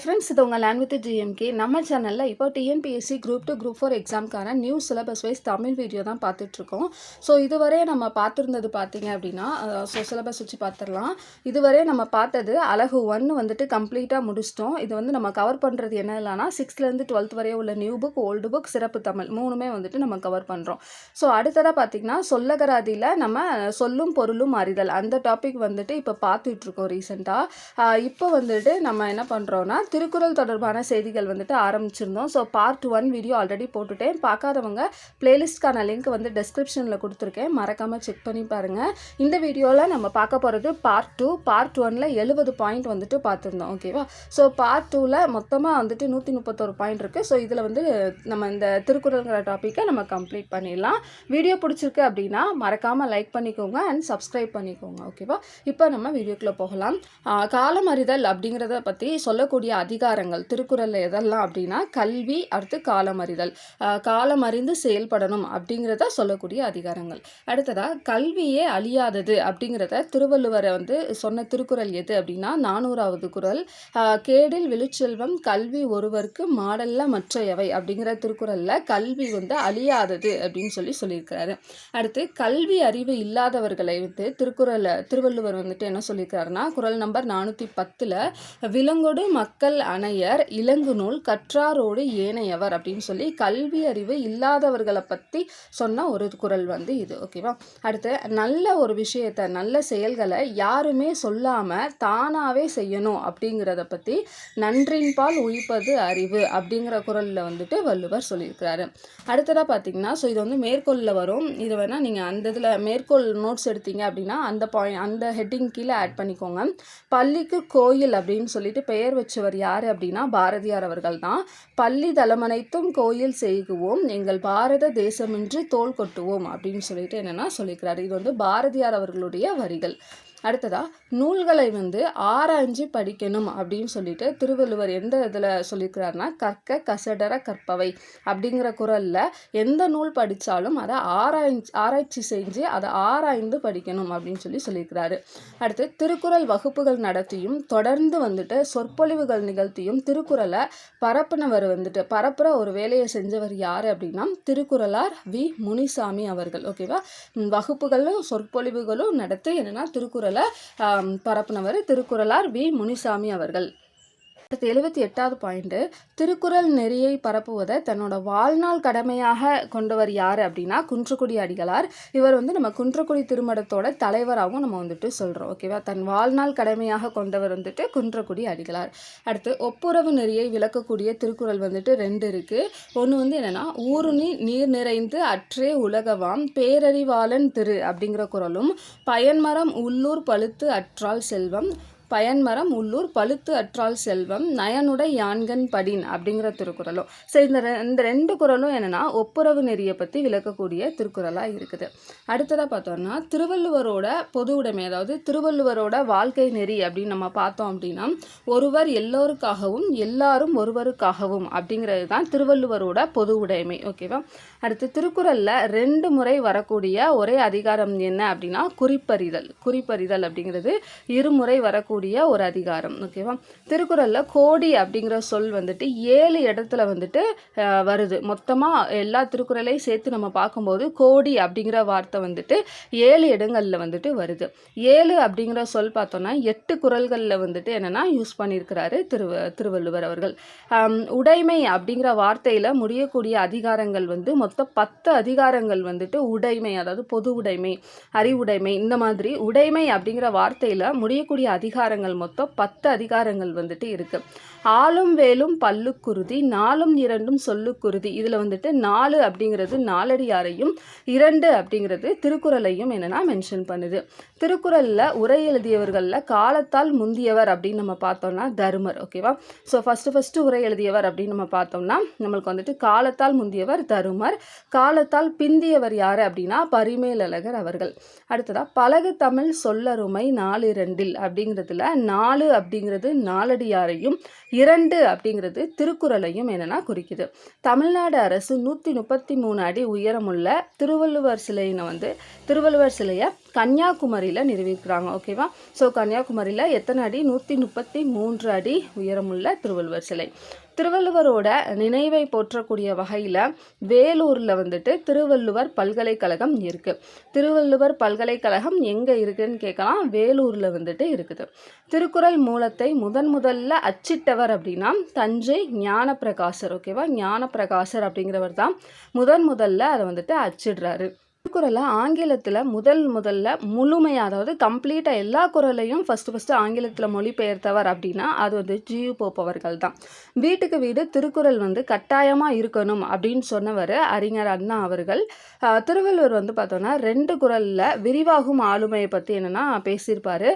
Hi friends இது உங்கள் land with GMK நம்ம சேனலில் இப்போ TNPSC group two group four எக்ஸாம்க்கான new syllabus wise Tamil video தான் பார்த்துட்ருக்கோம். ஸோ இதுவரை நம்ம பார்த்துருந்தது பார்த்தீங்க அப்படின்னா ஸோ சிலபஸ் வச்சு பார்த்துடலாம். இதுவரை நம்ம பார்த்தது அழகு ஒன்று வந்துட்டு கம்ப்ளீட்டாக முடிச்சிட்டோம். இது வந்து நம்ம கவர் பண்ணுறது என்ன இல்லைனா சிக்ஸ்த்லேருந்து டுவெல்த் வரைய உள்ள நியூ புக் ஓல்டு புக் சிறப்பு தமிழ் மூணுமே வந்துட்டு நம்ம கவர் பண்ணுறோம் ஸோ அடுத்ததாக பார்த்தீங்கன்னா சொல்லகராதியில் நம்ம சொல்லும் பொருளும் அறிதல். அந்த டாபிக் வந்துட்டு இப்போ பார்த்துட்ருக்கோம் ரீசெண்டாக இப்போ வந்துட்டு நம்ம என்ன பண்ணுறோன்னா திருக்குறள் தொடர்பான செய்திகள் வந்துட்டு ஆரம்பிச்சிருந்தோம். So part one video already போட்டுட்டேன். பார்க்காதவங்க பிளேலிஸ்ட்கான லிங்க் வந்து டெஸ்கிரிப்ஷனில் கொடுத்துருக்கேன். மறக்காமல் செக் பண்ணி பாருங்கள் இந்த வீடியோவில் நம்ம பார்க்க போகிறது பார்ட் டூ பார்ட் ஒனில் எழுபது பாயிண்ட் வந்துட்டு பார்த்துருந்தோம். ஓகேவா ஸோ பார்ட் டூவில் மொத்தமாக வந்துட்டு நூற்றி முப்பத்தொரு பாயிண்ட் இருக்குது ஸோ இதில் வந்து நம்ம இந்த திருக்குறள்ங்கிற டாப்பிக்கை நம்ம கம்ப்ளீட் பண்ணிடலாம். வீடியோ பிடிச்சிருக்கு அப்படின்னா மறக்காமல் லைக் பண்ணிக்கோங்க அண்ட் சப்ஸ்கிரைப் பண்ணிக்கோங்க. ஓகேவா இப்போ நம்ம வீடியோக்குள்ளே போகலாம். காலம் காலமறிதல் அப்படிங்கிறத பற்றி சொல்லக்கூடிய அதிகாரங்கள் திருக்குறளில் எதெல்லாம் அப்படின்னா கல்வி அடுத்து காலமறிதல். காலமறிந்து செயல்படணும் அப்படிங்கிறத சொல்லக்கூடிய அதிகாரங்கள். அடுத்ததாக கல்வியே அழியாதது அப்படிங்கிறத திருவள்ளுவரை வந்து சொன்ன திருக்குறள் எது அப்படின்னா நானூறாவது குறள். கேடில் விழுச்செல்வம் கல்வி ஒருவருக்கு மாடல்ல எவை அப்படிங்கிற திருக்குறளில் கல்வி வந்து அழியாதது அப்படின்னு சொல்லி சொல்லியிருக்கிறாரு. அடுத்து கல்வி அறிவு இல்லாதவர்களை வந்து திருக்குறளை திருவள்ளுவர் வந்துட்டு என்ன சொல்லியிருக்காருன்னா குறள் நம்பர் நானூற்றி பத்தில் விலங்கொடு மக்கள் அணையர் இளங்குநூல் கற்றாரோடு ஏனையவர் அப்படின்னு சொல்லி கல்வி அறிவு இல்லாதவர்களை பற்றி சொன்ன ஒரு குறள் வந்து இது ஓகேவா அடுத்து நல்ல ஒரு விஷயத்தை நல்ல செயல்களை யாருமே சொல்லாமல் தானாகவே செய்யணும் அப்படிங்கிறத பற்றி நன்றின்பால் உயிப்பது அறிவு அப்படிங்கிற குரலில் வந்துட்டு வள்ளுவர் சொல்லியிருக்கிறாரு. அடுத்ததாக பார்த்தீங்கன்னா ஸோ இது வந்து மேற்கோளில் வரும். இது வேணால் நீங்கள் அந்த இதில் மேற்கோள் நோட்ஸ் எடுத்தீங்க அப்படின்னா அந்த பாயிண்ட் அந்த ஹெட்டிங் கீழே ஆட் பண்ணிக்கோங்க. பள்ளிக்கு கோயில் அப்படின்னு சொல்லிட்டு பெயர் வச்சவர் யார் அப்படின்னா பாரதியார் அவர்கள் தான். பள்ளி தலமனைத்தும் கோயில் செய்குவோம் எங்கள் பாரத தேசமின்றி தோல் கொட்டுவோம் அப்படின்னு சொல்லிட்டு என்னென்னா சொல்லிக்கிறார். இது வந்து பாரதியார் அவர்களுடைய வரிகள். அடுத்ததாக நூல்களை வந்து ஆராய்ஞ்சு படிக்கணும் அப்படின்னு சொல்லிட்டு திருவள்ளுவர் எந்த இதில் சொல்லியிருக்கிறாருன்னா கற்க கசடர கற்பவை அப்படிங்கிற குரலில் எந்த நூல் படித்தாலும் அதை ஆராய்ச்சி ஆராய்ச்சி செஞ்சு அதை ஆராய்ந்து படிக்கணும் அப்படின்னு சொல்லி சொல்லியிருக்கிறாரு. அடுத்து திருக்குறள் வகுப்புகள் நடத்தியும் தொடர்ந்து வந்துட்டு சொற்பொழிவுகள் நிகழ்த்தியும் திருக்குறளை பரப்புனவர் வந்துட்டு பரப்புற ஒரு வேலையை செஞ்சவர் யார் அப்படின்னா திருக்குறளார் வி. முனிசாமி அவர்கள். ஓகேவா? வகுப்புகளும் சொற்பொழிவுகளும் நடத்தி என்னென்னா திருக்குறள் திருக்குறளை பரப்புனவர் திருக்குறளார் வி. முனிசாமி அவர்கள். அடுத்து எழுபத்தி எட்டாவது பாயிண்ட்டு திருக்குறள் நெறியை பரப்புவதை தன்னோட வாழ்நாள் கடமையாக கொண்டவர் யார் அப்படின்னா குன்றக்குடி அடிகளார். இவர் வந்து நம்ம குன்றக்குடி திருமடத்தோட தலைவராகவும் நம்ம வந்துட்டு சொல்கிறோம் ஓகேவா தன் வாழ்நாள் கடமையாக கொண்டவர் வந்துட்டு குன்றக்குடி அடிகளார். அடுத்து ஒப்புரவு நெறியை விளக்கக்கூடிய திருக்குறள் வந்துட்டு ரெண்டு இருக்குது ஒன்று வந்து என்னென்னா ஊருணி நீர் நிறைந்து அற்றே உலகவாம் பேரறிவாளன் திரு அப்படிங்கிற குரலும் பயன்மரம் உள்ளூர் பழுத்து அற்றால் செல்வம் பயன்மரம் உள்ளூர் பழுத்து அற்றால் செல்வம் நயனுடை யான்கண் படின் அப்படிங்கிற திருக்குறளும். சரி இந்த ரெ- இந்த ரெண்டு குறளும் என்னென்னா ஒப்புரவு நெறியை பற்றி விளக்கக்கூடிய திருக்குறளாக இருக்குது. அடுத்ததாக பார்த்தோம்னா திருவள்ளுவரோட பொது உடைமை அதாவது திருவள்ளுவரோட வாழ்க்கை நெறி அப்படின்னு நம்ம பார்த்தோம் அப்படின்னா ஒருவர் எல்லோருக்காகவும் எல்லாரும் ஒருவருக்காகவும் அப்படிங்கிறது தான் திருவள்ளுவரோட பொது உடைமை. ஓகேவா அடுத்து திருக்குறளில் ரெண்டு முறை வரக்கூடிய ஒரே அதிகாரம் என்ன அப்படின்னா குறிப்பறிதல். குறிப்பறிதல் அப்படிங்கிறது இருமுறை வரக்கூடிய ஒரு அதிகாரம் ஓகேவா திருக்குறளில் கோடி அப்படிங்கிற சொல் வந்துட்டு ஏழு இடத்துல வந்துட்டு வருது. மொத்தமாக எல்லா திருக்குறளையும் சேர்த்து நம்ம பார்க்கும்போது கோடி அப்படிங்கிற வார்த்தை வந்துட்டு ஏழு இடங்களில் வந்துட்டு வருது. ஏழு அப்படிங்கிற சொல் பார்த்தோன்னா எட்டு குறள்களில் வந்துட்டு என்னென்னா யூஸ் பண்ணியிருக்கிறாரு திரு திருவள்ளுவர் அவர்கள். உடைமை அப்படிங்கிற வார்த்தையில் முடியக்கூடிய அதிகாரங்கள் வந்து மொத்தம் பத்து அதிகாரங்கள் வந்துட்டு உடைமை அதாவது பொது உடைமை அறிவுடைமை இந்த மாதிரி உடைமை அப்படிங்கிற வார்த்தையில் முடியக்கூடிய அதிகாரம் அதிகாரங்கள் மொத்தம் பத்து அதிகாரங்கள் வந்துட்டு இருக்குது ஆளும் வேலும் பல்லுக்குருதி நாலும் இரண்டும் சொல்லுக்குருதி இதில் வந்துட்டு நாலு அப்படிங்கிறது நாலடியாரையும் இரண்டு அப்படிங்கிறது திருக்குறளையும் என்னென்னா மென்ஷன் பண்ணுது. திருக்குறளில் உரை எழுதியவர்களில் காலத்தால் முந்தியவர் அப்படின்னு நம்ம பார்த்தோம்னா தருமர் ஓகேவா ஸோ ஃபஸ்ட்டு ஃபஸ்ட்டு உரை எழுதியவர் அப்படின்னு நம்ம பார்த்தோம்னா நம்மளுக்கு வந்துட்டு காலத்தால் முந்தியவர் தருமர் காலத்தால் பிந்தியவர் யார் அப்படின்னா பரிமேலழகர் அவர்கள். அடுத்ததாக பழகு தமிழ் சொல்லருமை நாலிரண்டில் அப்படிங்கிறதுல நாலு அப்படிங்கிறது நாலடியாரையும் இரண்டு அப்படிங்கிறது திருக்குறளையும் என்னென்னா குறிக்குது. தமிழ்நாடு அரசு நூற்றி முப்பத்தி மூணு அடி உயரமுள்ள திருவள்ளுவர் சிலையினை வந்து திருவள்ளுவர் சிலையை கன்னியாகுமரியில் நிறுவிக்கிறாங்க ஓகேவா ஸோ கன்னியாகுமரியில் எத்தனை அடி? நூற்றி முப்பத்தி மூன்று அடி உயரமுள்ள திருவள்ளுவர் சிலை. திருவள்ளுவரோட நினைவை போற்றக்கூடிய வகையில் வேலூரில் வந்துட்டு திருவள்ளுவர் பல்கலைக்கழகம் இருக்குது திருவள்ளுவர் பல்கலைக்கழகம் எங்கே இருக்குதுன்னு கேட்கலாம். வேலூரில் வந்துட்டு இருக்குது. திருக்குறள் மூலத்தை முதன் முதல்ல அச்சிட்டவர் அப்படின்னா தஞ்சை ஞானப்பிரகாசர் ஓகேவா ஞானப்பிரகாசர் அப்படிங்கிறவர் தான் முதன் முதல்ல அதை வந்துட்டு அச்சிடுறாரு. திருக்குறளை ஆங்கிலத்தில் முதல் முதல்ல முழுமையாக அதாவது கம்ப்ளீட்டாக எல்லா குரலையும் ஃபஸ்ட்டு ஃபஸ்ட்டு ஆங்கிலத்தில் மொழிபெயர்த்தவர் அப்படின்னா அது வந்து ஜியு போப் அவர்கள் தான். வீட்டுக்கு வீடு திருக்குறள் வந்து கட்டாயமாக இருக்கணும் அப்படின்னு சொன்னவர் அறிஞர் அண்ணா அவர்கள். திருவள்ளுவர் வந்து பார்த்தோன்னா ரெண்டு குரலில் விரிவாகும் ஆளுமையை பற்றி என்னென்னா பேசியிருப்பார்.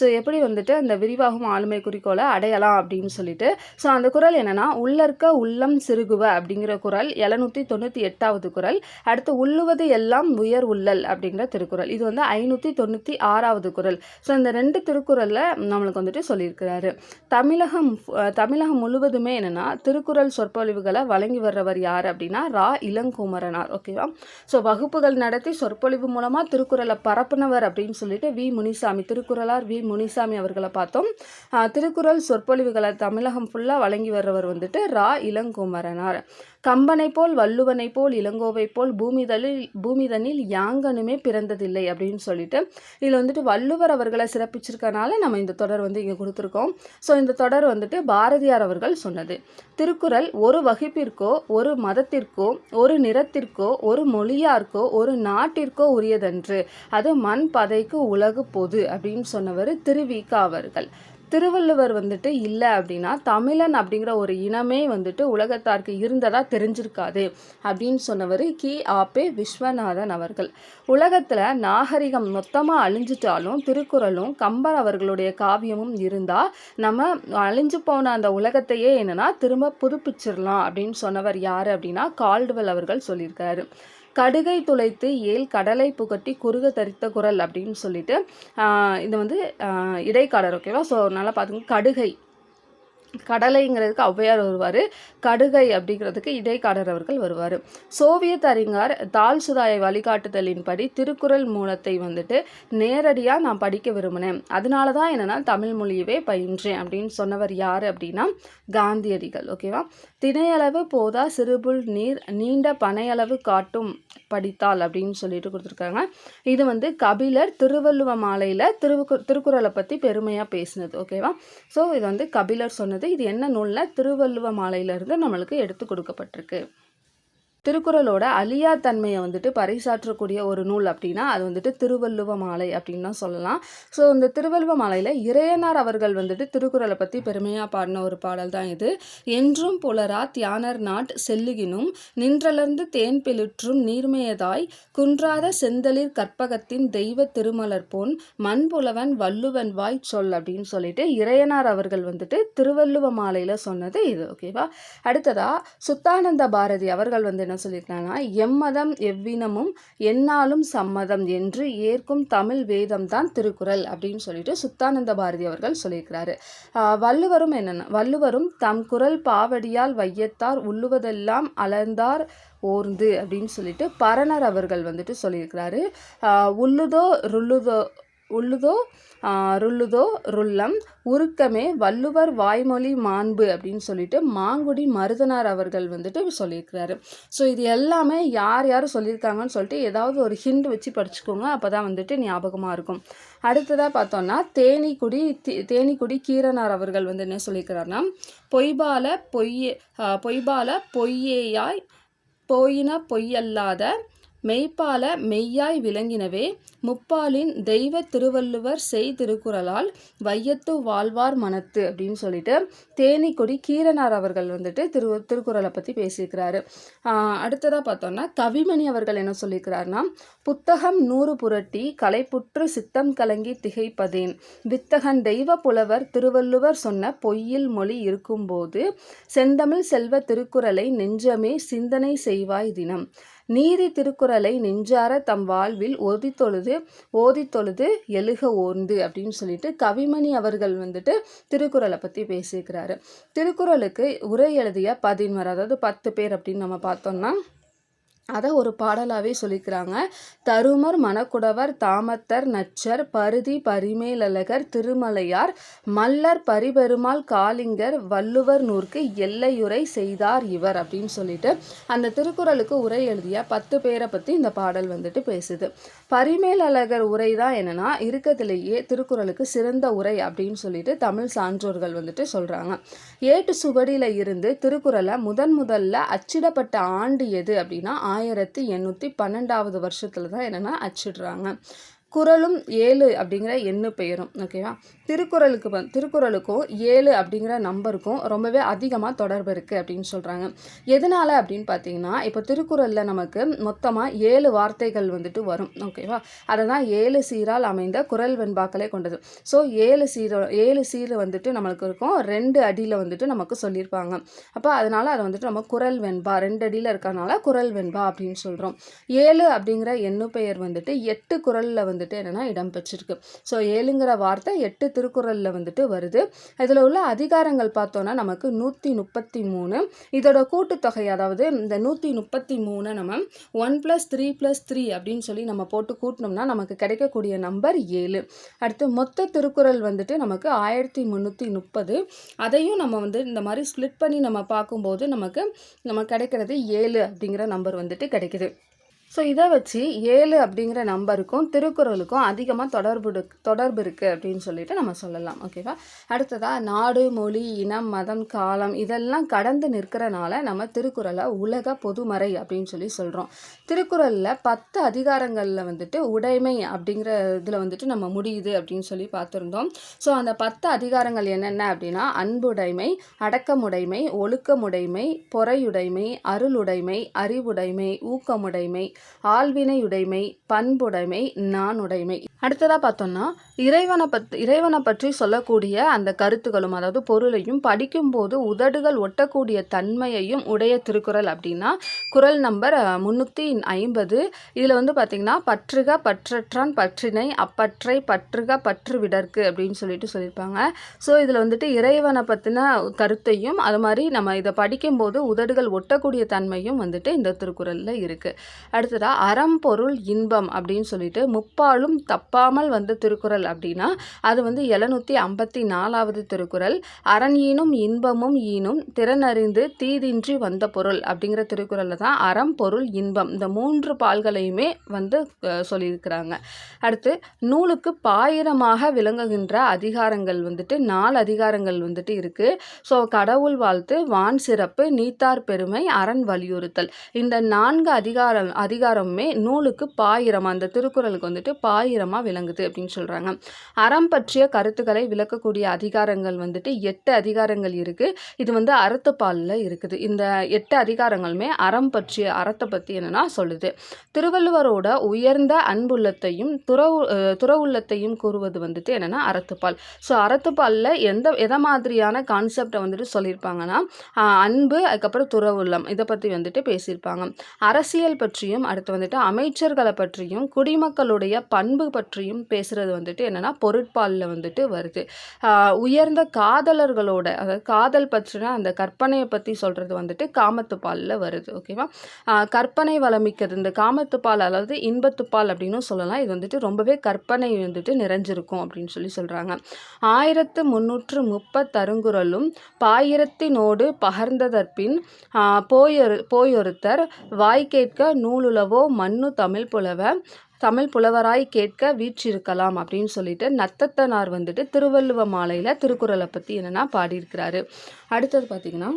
ஸோ எப்படி வந்துட்டு அந்த விரிவாகும் ஆளுமை குறிக்கோளை அடையலாம் அப்படின்னு சொல்லிட்டு ஸோ அந்த குரல் என்னென்னா உள்ளற்க உள்ளம் சிறுகுவ அப்படிங்கிற குரல் எழுநூற்றி தொண்ணூற்றி எட்டாவது குரல். அடுத்து உள்ளுவது எல்லாம் உயர் உள்ளல் அப்படிங்கிற திருக்குறள். இது வந்து ஐநூற்றி தொண்ணூற்றி ஆறாவது குரல் ஸோ இந்த ரெண்டு திருக்குறளில் நம்மளுக்கு வந்துட்டு சொல்லியிருக்கிறாரு. தமிழகம் தமிழகம் முழுவதுமே என்னென்னா திருக்குறள் சொற்பொழிவுகளை வழங்கி வர்றவர் யார் அப்படின்னா ரா. இளங்குமரனார். ஓகேவா ஸோ வகுப்புகள் நடத்தி சொற்பொழிவு மூலமாக திருக்குறளை பரப்புனவர் அப்படின்னு சொல்லிட்டு வி. முனிசாமி திருக்குறளார் வி. முனிசாமி அவர்களை பார்த்தோம். திருக்குறள் சொற்பொழிவுகளை தமிழகம் ஃபுல்லாக வழங்கி வர்றவர் வந்துட்டு ரா. இளங்குமரனார். கம்பனை போல் வள்ளுவனை போல் இளங்கோவை போல் பூமிதலில் பூமிதனில் யாங்கனுமே பிறந்ததில்லை அப்படின்னு சொல்லிட்டு இதில் வந்துட்டு வள்ளுவர் அவர்களை சிறப்பிச்சிருக்கனால நம்ம இந்த தொடர் வந்து இங்கே கொடுத்துருக்கோம். ஸோ இந்த தொடர் வந்துட்டு பாரதியார் அவர்கள் சொன்னது. திருக்குறள் ஒரு வகுப்பிற்கோ ஒரு மதத்திற்கோ ஒரு நிறத்திற்கோ ஒரு மொழியார்க்கோ ஒரு நாட்டிற்கோ உரியதன்று. அது மண் பதைக்கு உலகு பொது அப்படின்னு சொன்னவர் திருவிகா அவர்கள். திருவள்ளுவர் வந்துட்டு இல்லை அப்படின்னா தமிழன் அப்படிங்கிற ஒரு இனமே வந்துட்டு உலகத்தாருக்கு இருந்ததாக தெரிஞ்சிருக்காது அப்படின்னு சொன்னவர் கி. ஆப்பே விஸ்வநாதன் அவர்கள். உலகத்தில் நாகரிகம் மொத்தமாக அழிஞ்சிட்டாலும் திருக்குறளும் கம்பர் அவர்களுடைய காவியமும் இருந்தால் நம்ம அழிஞ்சு போன அந்த உலகத்தையே என்னென்னா திரும்ப புதுப்பிச்சிடலாம் அப்படின்னு சொன்னவர் யார் அப்படின்னா கால்டுவெல் அவர்கள் சொல்லியிருக்காரு. கடுகை துளைத்து ஏல் கடலை புகட்டி குறுக தரித்த குரல் அப்படின்னு சொல்லிட்டு இது வந்து இடைக்காலர் ஓகேவா ஸோ நல்லா பார்த்துங்க கடுகை. கடலைங்கிறதுக்கு ஔவையார் வருவார். கடுகை அப்படிங்கிறதுக்கு இடைக்காடர் அவர்கள் வருவார். சோவியத் அறிஞர் தால் சுதாய வழிகாட்டுதலின்படி திருக்குறள் மூலத்தை வந்துட்டு நேரடியாக நான் படிக்க விரும்பினேன். அதனால தான் என்னென்னா தமிழ் மொழியவே பயின்றேன் அப்படின்னு சொன்னவர் யார் அப்படின்னா காந்தியடிகள். ஓகேவா திணையளவு போதா சிறுபுல் நீர் நீண்ட பனையளவு காட்டும் படித்தால் அப்படின்னு சொல்லிட்டு கொடுத்துருக்காங்க. இது வந்து கபிலர் திருவள்ளுவ மாலையில் திருவு திருக்குறளை பற்றி பெருமையாக பேசினது. ஓகேவா ஸோ இது வந்து கபிலர் சொன்னது இது என்ன நூலில்? திருவள்ளுவ மாலையிலிருந்து நம்மளுக்கு எடுத்து கொடுக்கப்பட்டிருக்கு. திருக்குறளோட அழியா தன்மையை வந்துட்டு பறைசாற்றக்கூடிய ஒரு நூல் அப்படின்னா அது வந்துட்டு திருவள்ளுவ மாலை அப்படின்னு தான் சொல்லலாம். ஸோ இந்த திருவள்ளுவ மாலையில் இறையனார் அவர்கள் வந்துட்டு திருக்குறளை பற்றி பெருமையாக பாடின ஒரு பாடல் தான் இது. என்றும் புலரா தியானர் நாட் செல்லுகினும் நின்றலர்ந்து தேன் பெலுற்றும் நீர்மையதாய் குன்றாத செந்தளிர் கற்பகத்தின் தெய்வ திருமலர் போன் மண்புலவன் வள்ளுவன் வாய் சொல் அப்படின்னு சொல்லிட்டு இறையனார் அவர்கள் வந்துட்டு திருவள்ளுவ மாலையில் சொன்னது இது. ஓகேவா அடுத்ததா சுத்தானந்த பாரதி அவர்கள் வந்து என்ன சொல்லியிருக்காங்கன்னா எம்மதம் எவ்வினமும் என்னாலும் சம்மதம் என்று ஏற்கும் தமிழ் வேதம் தான் திருக்குறள் அப்படின்னு சொல்லிட்டு சுத்தானந்த பாரதி அவர்கள் சொல்லியிருக்கிறாரு. வள்ளுவரும் என்னென்ன வள்ளுவரும் தம் குரல் பாவடியால் வையத்தார் உள்ளுவதெல்லாம் அலர்ந்தார் ஓர்ந்து அப்படின்னு சொல்லிட்டு பரணர் அவர்கள் வந்துட்டு சொல்லியிருக்கிறாரு. உள்ளுதோ ருள்ளுதோ உள்ளுதோ ருள்ளுதோ ருள்ளம். உருக்கமே வள்ளுவர் வாய்மொழி மாண்பு அப்படின்னு சொல்லிட்டு மாங்குடி மருதனார் அவர்கள் வந்துட்டு சொல்லியிருக்கிறாரு. ஸோ இது எல்லாமே யார் யார் சொல்லியிருக்காங்கன்னு சொல்லிட்டு ஏதாவது ஒரு ஹிண்ட் வச்சு படிச்சுக்கோங்க அப்போ தான் வந்துட்டு ஞாபகமாக இருக்கும். அடுத்ததாக பார்த்தோன்னா தேனிக்குடி தேனிக்குடி கீரனார் அவர்கள் வந்து என்ன சொல்லியிருக்கிறாருன்னா பொய்பால பொய்யே பொய்பால பொய்யேயாய் போயின பொய்யல்லாத மெய்ப்பால மெய்யாய் விளங்கினவே முப்பாலின் தெய்வ திருவள்ளுவர் செய் திருக்குறளால் வையத்து வாழ்வார் மனத்து அப்படின்னு சொல்லிட்டு தேனிக்கொடி கீரனார் அவர்கள் வந்துட்டு திரு திருக்குறளை பற்றி பேசியிருக்கிறாரு. அடுத்ததாக பார்த்தோன்னா கவிமணி அவர்கள் என்ன சொல்லியிருக்கிறாருன்னா புத்தகம் நூறு புரட்டி கலைப்புற்று சித்தம் கலங்கி திகைப்பதேன். வித்தகன் தெய்வ புலவர் திருவள்ளுவர் சொன்ன பொய்யில் மொழி இருக்கும்போது செந்தமிழ் செல்வ திருக்குறளை நெஞ்சமே சிந்தனை செய்வாய் தினம். நீதி திருக்குறளை நெஞ்சார தம் வாழ்வில் ஓதித் தொழுது தொழுது எழுக ஓர்ந்து அப்படின்னு சொல்லிட்டு கவிமணி அவர்கள் வந்துட்டு திருக்குறளை பற்றி பேசியிருக்கிறாரு. திருக்குறளுக்கு உரை எழுதிய பதின்மர் அதாவது பத்து பேர் அப்படின்னு நம்ம பார்த்தோம்னா அதை ஒரு பாடலாகவே சொல்லிக்கிறாங்க. தருமர் மணக்குடவர் தாமத்தர் நச்சர் பருதி பரிமேலழகர் திருமலையார் மல்லர் பரிபெருமாள் காளிங்கர் வள்ளுவர் நூற்கு எல்லையுரை செய்தார் இவர் அப்படின்னு சொல்லிட்டு அந்த திருக்குறளுக்கு உரை எழுதிய பத்து பேரை பற்றி இந்த பாடல் வந்துட்டு பேசுது. பரிமேலழகர் உரை தான் என்னன்னா இருக்கத்திலேயே திருக்குறளுக்கு சிறந்த உரை அப்படின்னு சொல்லிட்டு தமிழ் சான்றோர்கள் வந்துட்டு சொல்கிறாங்க ஏட்டு சுவடியில் இருந்து திருக்குறளை முதன் முதல்ல அச்சிடப்பட்ட ஆண்டு எது அப்படின்னா ஆயிரத்தி எண்ணூற்றி பன்னெண்டாவது வருஷத்தில் தான் என்னென்னா அச்சிடுறாங்க. குறளும் ஏழு அப்படிங்கிற எண்ணு பெயரும் ஓகேவா திருக்குறளுக்கு திருக்குறளுக்கும் ஏழு அப்படிங்கிற நம்பருக்கும் ரொம்பவே அதிகமாக தொடர்பு இருக்குது அப்படின்னு சொல்கிறாங்க எதனால் அப்படின்னு பார்த்தீங்கன்னா இப்போ திருக்குறளில் நமக்கு மொத்தமாக ஏழு வார்த்தைகள் வந்துட்டு வரும் ஓகேவா அதை தான் ஏழு சீரால் அமைந்த குரல் வெண்பாக்களே கொண்டது. ஸோ ஏழு சீர ஏழு சீர் வந்துட்டு நம்மளுக்கு இருக்கும். ரெண்டு அடியில் வந்துட்டு நமக்கு சொல்லியிருப்பாங்க. அப்போ அதனால் அதை வந்துட்டு நம்ம குரல் வெண்பா ரெண்டு அடியில் இருக்கிறனால குரல் வெண்பா அப்படின்னு சொல்கிறோம் ஏழு அப்படிங்கிற எண்ணு பெயர் வந்துட்டு எட்டு குரலில் வந்துட்டு என்னென்னா இடம்பெற்றிருக்கு. ஸோ ஏழுங்கிற வார்த்தை எட்டு திருக்குறளில் வந்துட்டு வருது. இதில் உள்ள அதிகாரங்கள் பார்த்தோன்னா நமக்கு நூற்றி முப்பத்தி மூணு. இதோட கூட்டுத்தொகை அதாவது இந்த நூற்றி முப்பத்தி மூணு நம்ம one plus three plus three அப்படின்னு சொல்லி நம்ம போட்டு கூட்டினோம்னா நமக்கு கிடைக்கக்கூடிய நம்பர் ஏழு. அடுத்து மொத்த திருக்குறள் வந்துட்டு நமக்கு ஆயிரத்தி முந்நூற்றி முப்பது. அதையும் நம்ம வந்து இந்த மாதிரி ஸ்ப்ளிட் பண்ணி நம்ம பார்க்கும்போது நமக்கு நம்ம கிடைக்கிறது ஏழு அப்படிங்கிற நம்பர் வந்துட்டு கிடைக்குது. ஸோ இதை வச்சு ஏழு அப்படிங்கிற நம்பருக்கும் திருக்குறளுக்கும் அதிகமாக தொடர்பு தொடர்பு இருக்குது அப்படின்னு சொல்லிட்டு நம்ம சொல்லலாம். ஓகேவா அடுத்ததாக நாடு மொழி இனம் மதம் காலம் இதெல்லாம் கடந்து நிற்கிறனால நம்ம திருக்குறளை உலக பொதுமறை அப்படின்னு சொல்லி சொல்கிறோம் திருக்குறளில் பத்து அதிகாரங்களில் வந்துட்டு உடைமை அப்படிங்கிற இதில் வந்துட்டு நம்ம முடியுது அப்படின்னு சொல்லி பார்த்துருந்தோம். ஸோ அந்த பத்து அதிகாரங்கள் என்னென்ன அப்படின்னா அன்புடைமை அடக்கமுடைமை ஒழுக்கமுடைமை பொறையுடைமை அருளுடைமை அறிவுடைமை ஊக்கமுடைமை ஆழ்வினையுடைமை பண்புடைமை நானுடைமை. அடுத்ததாக பார்த்தோம்னா இறைவனை பத் இறைவனை பற்றி சொல்லக்கூடிய அந்த கருத்துகளும் அதாவது பொருளையும் படிக்கும்போது உதடுகள் ஒட்டக்கூடிய தன்மையையும் உடைய திருக்குறள் அப்படின்னா குறள் நம்பர் முந்நூற்றி ஐம்பது. இதில் வந்து பார்த்திங்கன்னா பற்றுக பற்றற்றான் பற்றினை அப்பற்றை பற்றுக பற்று விடற்கு அப்படின்னு சொல்லிட்டு சொல்லியிருப்பாங்க. ஸோ இதில் வந்துட்டு இறைவனை பற்றின கருத்தையும் அது மாதிரி நம்ம இதை படிக்கும்போது உதடுகள் ஒட்டக்கூடிய தன்மையும் வந்துட்டு இந்த திருக்குறளில் இருக்குது அடுத்ததாக அறம் பொருள் இன்பம் அப்படின்னு சொல்லிட்டு முப்பாலும் தப்பாமல் வந்த திருக்குறள் அப்படின்னா அது வந்து எழுநூற்றி ஐம்பத்தி நாலாவது திருக்குறள். அரண் ஈனும் இன்பமும் ஈனும் திறனறிந்து தீதின்றி வந்த பொருள் அப்படிங்கிற திருக்குறளில் தான் அறம் பொருள் இன்பம். இந்த மூன்று பால்களையுமே வந்து சொல்லியிருக்கிறாங்க. அடுத்து நூலுக்கு பாயிரமாக விளங்குகின்ற அதிகாரங்கள் வந்துட்டு நாலு அதிகாரங்கள் வந்துட்டு இருக்குது ஸோ கடவுள் வாழ்த்து வான் சிறப்பு நீத்தார் பெருமை அரண் வலியுறுத்தல். இந்த நான்கு அதிகாரம் அதிகாரமுமே நூலுக்கு பாயிரம்? அந்த திருக்குறளுக்கு வந்துட்டு பாயிரமாக விளங்குது அப்படின்னு சொல்கிறாங்க அறம் பற்றிய கருத்துக்களை விளக்கக்கூடிய அதிகாரங்கள் வந்துட்டு எட்டு அதிகாரங்கள் இருக்குது இது வந்து அறத்துப்பாலில் இருக்குது. இந்த எட்டு அதிகாரங்களுமே அறம் பற்றிய அறத்தை பற்றி என்னென்னா சொல்லுது. திருவள்ளுவரோட உயர்ந்த அன்புள்ளத்தையும் துறவு துறவுள்ளத்தையும் கூறுவது வந்துட்டு என்னென்னா அறத்துப்பால். ஸோ அறத்துப்பாலில் எந்த எதை மாதிரியான கான்செப்டை வந்துட்டு சொல்லியிருப்பாங்கன்னா அன்பு அதுக்கப்புறம் துறவுள்ளம் இதை பற்றி வந்துட்டு பேசியிருப்பாங்க. அரசியல் பற்றியும் அடுத்து வந்துட்டு அமைச்சர்களை பற்றியும் குடிமக்களுடைய பண்பு பற்றியும் பேசுகிறது வந்துட்டு என்னென்னா பொருட்பாலில் வந்துட்டு வருது. உயர்ந்த காதலர்களோட அதாவது காதல் பற்றின அந்த கற்பனையை பற்றி சொல்கிறது வந்துட்டு காமத்துப்பாலில் வருது ஓகேவா கற்பனை வளமிக்கது இந்த காமத்துப்பால் அதாவது இன்பத்துப்பால் அப்படின்னு சொல்லலாம். இது வந்துட்டு ரொம்பவே கற்பனை வந்துட்டு நிறைஞ்சிருக்கும் அப்படின்னு சொல்லி சொல்கிறாங்க ஆயிரத்து முந்நூற்று முப்பத்தருங்குறலும் பாயிரத்தினோடு பகர்ந்ததற்பின் போயொரு போயொருத்தர் வாய் கேட்க புலவோ மண்ணு தமிழ் புலவ தமிழ் புலவராய் கேட்க வீற்றிருக்கலாம் அப்படின்னு சொல்லிட்டு நத்தத்தனார் வந்துட்டு திருவள்ளுவ மாலையில் திருக்குறளை பற்றி என்னென்னா பாடியிருக்கிறாரு. அடுத்தது பார்த்திங்கன்னா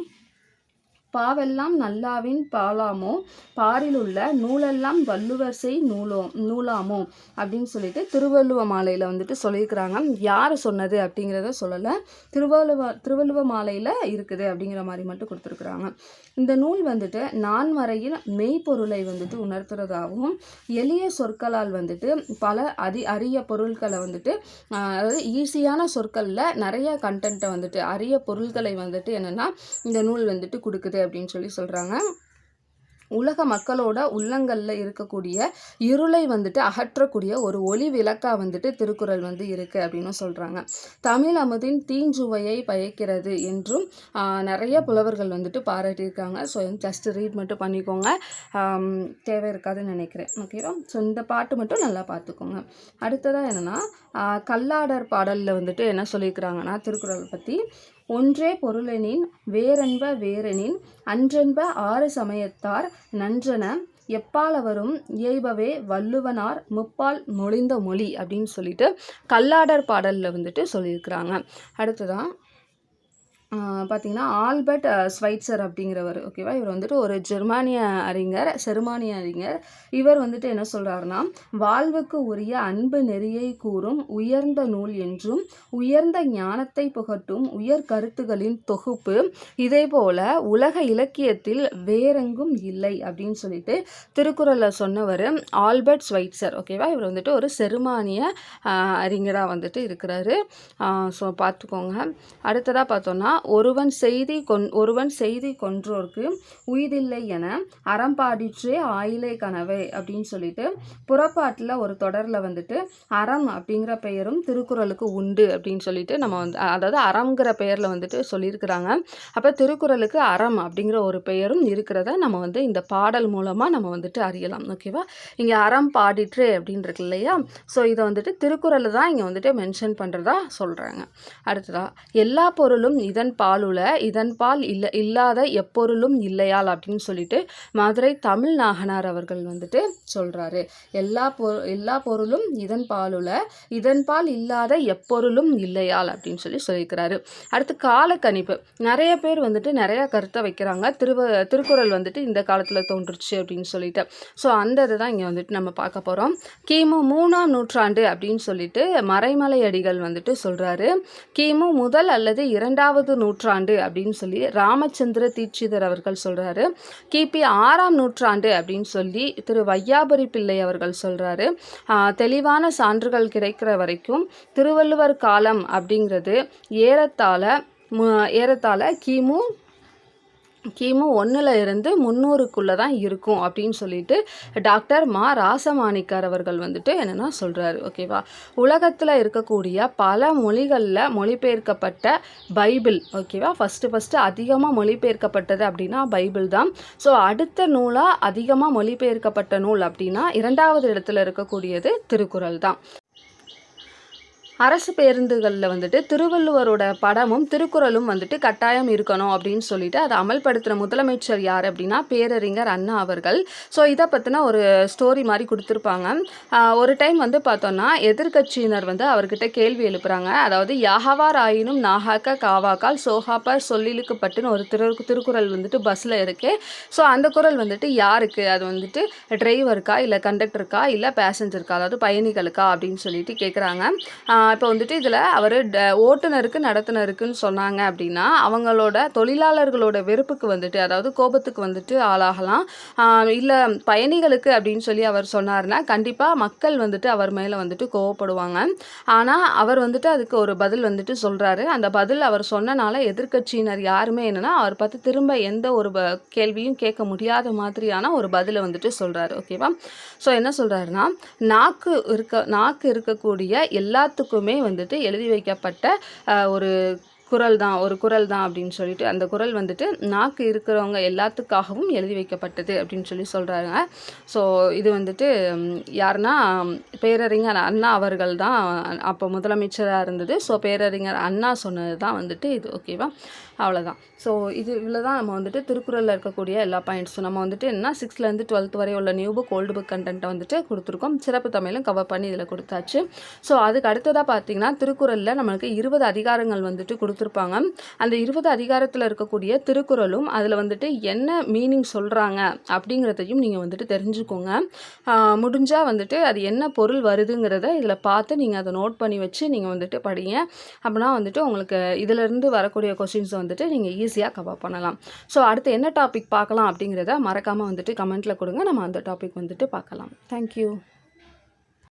பாவெல்லாம் நல்லாவின் பாலாமோ பாரிலுள்ள நூலெல்லாம் வள்ளுவர் செய் நூலோ நூலாமோ? அப்படின்னு சொல்லிட்டு திருவள்ளுவ மாலையில் வந்துட்டு சொல்லியிருக்கிறாங்க. யார் சொன்னது அப்படிங்கிறத சொல்லலை. திருவள்ளுவ திருவள்ளுவ மாலையில் இருக்குது அப்படிங்கிற மாதிரி மட்டும் கொடுத்துருக்குறாங்க. இந்த நூல் வந்துட்டு நான் வரையில் மெய்ப்பொருளை வந்துட்டு உணர்த்துறதாகவும் எளிய சொற்களால் வந்துட்டு பல அதி அரிய பொருட்களை வந்துட்டு அதாவது ஈஸியான சொற்களில் நிறைய கண்டென்ட்டை வந்துட்டு அரிய பொருள்களை வந்துட்டு என்னென்னா இந்த நூல் வந்துட்டு கொடுக்குது அப்படின்னு சொல்லி சொல்கிறாங்க உலக மக்களோட உள்ளங்களில் இருக்கக்கூடிய இருளை வந்துட்டு அகற்றக்கூடிய ஒரு ஒளி விளக்காக வந்துட்டு திருக்குறள் வந்து இருக்குது அப்படின்னு சொல்கிறாங்க தமிழ் அமுதின் தீஞ்சுவையை பயக்கிறது என்றும் நிறைய புலவர்கள் வந்துட்டு பாராட்டியிருக்காங்க. ஸோ ஜஸ்ட் ரீட் மட்டும் பண்ணிக்கோங்க. தேவை இருக்காதுன்னு நினைக்கிறேன். ஓகேவா ஸோ இந்த பாட்டு மட்டும் நல்லா பார்த்துக்கோங்க. அடுத்ததாக என்னென்னா கல்லாடர் பாடலில் வந்துட்டு என்ன சொல்லியிருக்கிறாங்கன்னா திருக்குறள் பற்றி ஒன்றே பொருளெனின் வேறென்ப வேறெனின் அன்றென்ப ஆறு சமயத்தார் நன்றன எப்பாலவரும் இயைபவே வள்ளுவனார் முப்பால் மொழிந்த மொழி அப்படின்னு சொல்லிட்டு கல்லாடர் பாடலில் வந்துட்டு சொல்லியிருக்கிறாங்க. அடுத்ததான் பார்த்தீங்கன்னா ஆல்பர்ட் ஸ்வைட்சர் அப்படிங்கிறவர் ஓகேவா இவர் வந்துட்டு ஒரு ஜெர்மானிய அறிஞர் செருமானிய அறிஞர். இவர் வந்துட்டு என்ன சொல்கிறாருன்னா வாழ்வுக்கு உரிய அன்பு நெறியை கூறும் உயர்ந்த நூல் என்றும் உயர்ந்த ஞானத்தை புகட்டும் உயர் கருத்துகளின் தொகுப்பு இதே போல உலக இலக்கியத்தில் வேறெங்கும் இல்லை அப்படின்னு சொல்லிட்டு திருக்குறளில் சொன்னவர் ஆல்பர்ட் ஸ்வைட்சர் ஓகேவா இவர் வந்துட்டு ஒரு செருமானிய அறிஞராக வந்துட்டு இருக்கிறாரு. ஸோ பார்த்துக்கோங்க. அடுத்ததாக பார்த்தோன்னா ஒருவன் செய்தி கொன் ஒருவன் செய்தி கொன்றோர்க்கு உய்தில்லை என அறம்பாடிற்றே ஆயிலை கனவை அப்படின்னு சொல்லிட்டு புறப்பாட்டில் ஒரு தொடரில் வந்துட்டு அறம் அப்படிங்கிற பெயரும் திருக்குறளுக்கு உண்டு அப்படின்னு சொல்லிட்டு நம்ம வந்து அதாவது அறம்ங்கிற பெயரில் வந்துட்டு சொல்லியிருக்கிறாங்க. அப்போ திருக்குறளுக்கு அறம் அப்படிங்கிற ஒரு பெயரும் இருக்கிறத நம்ம வந்து இந்த பாடல் மூலமாக நம்ம வந்துட்டு அறியலாம். ஓகேவா இங்கே அறம் பாடிற்று அப்படின்னு இருக்கு இல்லையா? ஸோ இதை வந்துட்டு திருக்குறளில் தான் இங்கே வந்துட்டு மென்ஷன் பண்ணுறதா சொல்கிறாங்க அடுத்ததா எல்லா பொருளும் இதன் பாலுல இதன் பால் இல்லை இல்லாத எப்பொருளும் இல்லையால் அப்படின்னு சொல்லிட்டு மதுரை தமிழ் நாகனார் அவர்கள் வந்துட்டு சொல்கிறாரு எல்லா பொ எல்லா பொருளும் இதன் பாலுல இதன் பால் இல்லாத எப்பொருளும் இல்லையால் அப்படின்னு சொல்லி சொல்லியிருக்கிறாரு. அடுத்து கால கணிப்பு நிறைய பேர் வந்துட்டு நிறைய கருத்தை வைக்கிறாங்க. திருவ திருக்குறள் வந்துட்டு இந்த காலத்தில் தோன்றுச்சு அப்படின்னு சொல்லிட்டு. ஸோ அந்த இதை தான் இங்கே வந்துட்டு நம்ம பார்க்க போகிறோம் கிமு மூணாம் நூற்றாண்டு அப்படின்னு சொல்லிட்டு மறைமலை அடிகள் வந்துட்டு சொல்கிறாரு கிமு முதல் அல்லது இரண்டாவது நூற்றாண்டு அப்படின்னு சொல்லி ராமச்சந்திர தீட்சிதர் அவர்கள் சொல்கிறாரு கிபி ஆறாம் நூற்றாண்டு அப்படின்னு சொல்லி திரு வையாபுரி பிள்ளை அவர்கள் சொல்கிறாரு தெளிவான சான்றுகள் கிடைக்கிற வரைக்கும் திருவள்ளுவர் காலம் அப்படிங்கிறது ஏறத்தாழ ஏறத்தாழ கிமு கிமு ஒன்றில் இருந்து முந்நூறுக்குள்ளே தான் இருக்கும் அப்படின்னு சொல்லிட்டு டாக்டர் மா ராசமாணிக்கர் அவர்கள் வந்துட்டு என்னென்னா சொல்கிறாரு ஓகேவா? உலகத்தில் இருக்கக்கூடிய பல மொழிகளில் மொழிபெயர்க்கப்பட்ட பைபிள் ஓகேவா? ஃபஸ்ட்டு ஃபஸ்ட்டு அதிகமாக மொழிபெயர்க்கப்பட்டது அப்படின்னா பைபிள் தான். ஸோ அடுத்த நூலாக அதிகமாக மொழிபெயர்க்கப்பட்ட நூல் அப்படின்னா இரண்டாவது இடத்துல இருக்கக்கூடியது திருக்குறள் தான். அரசு பேருந்துகளில் வந்துட்டு திருவள்ளுவரோட படமும் திருக்குறளும் வந்துட்டு கட்டாயம் இருக்கணும் அப்படின்னு சொல்லிட்டு அதை அமல்படுத்தின முதலமைச்சர் யார் அப்படின்னா பேரறிஞர் அண்ணா அவர்கள். ஸோ இதை பற்றின ஒரு ஸ்டோரி மாதிரி கொடுத்துருப்பாங்க. ஒரு டைம் வந்து பார்த்தோன்னா எதிர்க்கட்சியினர் வந்து அவர்கிட்ட கேள்வி எழுப்புறாங்க. அதாவது யாகவார் ஆயினும் நாகாக்க காவாக்கால் சோகாப்பர் சொல்லிலுக்குப்பட்டுன்னு ஒரு திரு திருக்குறள் வந்துட்டு பஸ்ஸில் இருக்கே. ஸோ அந்த குறள் வந்துட்டு யாருக்கு? அது வந்துட்டு டிரைவருக்கா இல்லை கண்டக்டருக்கா இல்லை பேசஞ்சருக்கா அதாவது பயணிகளுக்கா? அப்படின்னு சொல்லிட்டு கேட்குறாங்க இப்போ வந்துட்டு இதில் அவர் ஓட்டுநருக்கு நடத்துனருக்குன்னு சொன்னாங்க அப்படின்னா அவங்களோட தொழிலாளர்களோட வெறுப்புக்கு வந்துட்டு அதாவது கோபத்துக்கு வந்துட்டு ஆளாகலாம். இல்லை பயணிகளுக்கு அப்படின்னு சொல்லி அவர் சொன்னார்னா கண்டிப்பாக மக்கள் வந்துட்டு அவர் மேலே வந்துட்டு கோவப்படுவாங்க. ஆனால் அவர் வந்துட்டு அதுக்கு ஒரு பதில் வந்துட்டு சொல்கிறாரு அந்த பதில் அவர் சொன்னனால எதிர்க்கட்சியினர் யாருமே என்னென்னா அவர் பார்த்து திரும்ப எந்த ஒரு ப கேள்வியும் கேட்க முடியாத மாதிரியான ஒரு பதிலை வந்துட்டு சொல்கிறாரு ஓகேவா? ஸோ என்ன சொல்கிறாருன்னா நாக்கு இருக்க நாக்கு இருக்கக்கூடிய எல்லாத்துக்கும் வந்துட்டு எழுதி வைக்கப்பட்ட ஒரு குரல் தான் ஒரு குரல் தான் அப்படின்னு சொல்லிட்டு அந்த குறள் வந்துட்டு நாக்கு இருக்கிறவங்க எல்லாத்துக்காகவும் எழுதி வைக்கப்பட்டது அப்படின்னு சொல்லி சொல்கிறாங்க ஸோ இது வந்துட்டு ம், யாருன்னா பேரறிஞர் அண்ணா அவர்கள் தான் அப்போ முதலமைச்சராக இருந்தது. ஸோ பேரறிஞர் அண்ணா சொன்னது தான் வந்துட்டு இது ஓகேவா அவ்வளோதான் ஸோ இது இவ்வளோ தான் நம்ம வந்துட்டு திருக்குறளில் இருக்கக்கூடிய எல்லா பாயிண்ட்ஸும் நம்ம வந்துட்டு என்ன சிக்ஸ்த்லேருந்து டுவெல்த் வரை உள்ள நியூ புக் ஓல்டு புக் கண்டென்ட்டை வந்துட்டு கொடுத்துருக்கோம். சிறப்பு தமிழும் கவர் பண்ணி இதில் கொடுத்தாச்சு. ஸோ அதுக்கு அடுத்ததாக பார்த்தீங்கன்னா திருக்குறளில் நம்மளுக்கு இருபது அதிகாரங்கள் வந்துட்டு கொடுத்துருப்பாங்க. அந்த இருபது அதிகாரத்தில் இருக்கக்கூடிய திருக்குறளும் அதில் வந்துட்டு என்ன மீனிங் சொல்கிறாங்க அப்படிங்கிறதையும் நீங்கள் வந்துட்டு தெரிஞ்சுக்கோங்க. முடிஞ்சால் வந்துட்டு அது என்ன பொருள் வருதுங்கிறத இதில் பார்த்து நீங்கள் அதை நோட் பண்ணி வச்சு நீங்கள் வந்துட்டு படிங்க. அப்படின்னா வந்துட்டு உங்களுக்கு இதிலிருந்து வரக்கூடிய கொஷின்ஸ் வந்துட்டு நீங்கள் ஈஸியாக கவர் பண்ணலாம். ஸோ அடுத்து என்ன டாபிக் பார்க்கலாம் அப்படிங்கிறத மறக்காமல் வந்துட்டு கமெண்ட்டில் கொடுங்க. நம்ம அந்த டாபிக் வந்துட்டு பார்க்கலாம். தேங்க்யூ